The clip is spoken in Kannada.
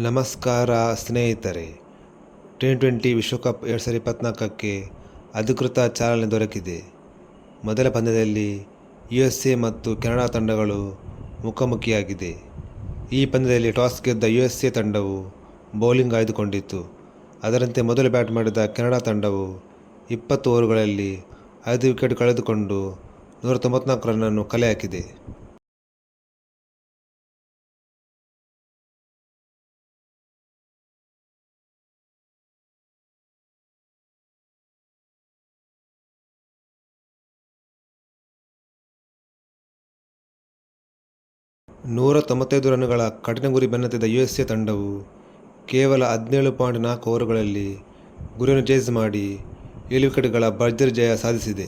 ನಮಸ್ಕಾರ ಸ್ನೇಹಿತರೆ ಟಿ ಟ್ವೆಂಟಿ ವಿಶ್ವಕಪ್ ಎರಡು ಸಾವಿರದ ಇಪ್ಪತ್ತ್ನಾಲ್ಕಕ್ಕೆ ಅಧಿಕೃತ ಚಾಲನೆ ದೊರಕಿದೆ. ಮೊದಲ ಪಂದ್ಯದಲ್ಲಿ ಯು ಎಸ್ ಎ ಮತ್ತು ಕೆನಡಾ ತಂಡಗಳು ಮುಖಾಮುಖಿಯಾಗಿದೆ ಈ ಪಂದ್ಯದಲ್ಲಿ ಟಾಸ್ ಗೆದ್ದ ಯು ಎಸ್ ಎ ತಂಡವು ಬೌಲಿಂಗ್ ಆಯ್ದುಕೊಂಡಿತ್ತು. ಅದರಂತೆ ಮೊದಲು ಬ್ಯಾಟ್ ಮಾಡಿದ ಕೆನಡಾ ತಂಡವು ಇಪ್ಪತ್ತು ಓವರುಗಳಲ್ಲಿ ಐದು ವಿಕೆಟ್ ಕಳೆದುಕೊಂಡು ನೂರ ತೊಂಬತ್ನಾಲ್ಕು ರನ್ನನ್ನು ಕಲೆ ಹಾಕಿದೆ. ನೂರ ತೊಂಬತ್ತೈದು ರನ್ಗಳ ಕಠಿಣ ಗುರಿ ಬೆನ್ನತ್ತಿದ್ದ ಯು ಎಸ್ ಎ ತಂಡವು ಕೇವಲ ಹದಿನೇಳು ಪಾಯಿಂಟ್ ನಾಲ್ಕು ಓವರುಗಳಲ್ಲಿ ಗುರಿಯನ್ನು ಛೇದಿಸಿ ಮಾಡಿ ಏಳು ವಿಕೆಟ್ಗಳ ಭರ್ಜರಿ ಜಯ ಸಾಧಿಸಿದೆ.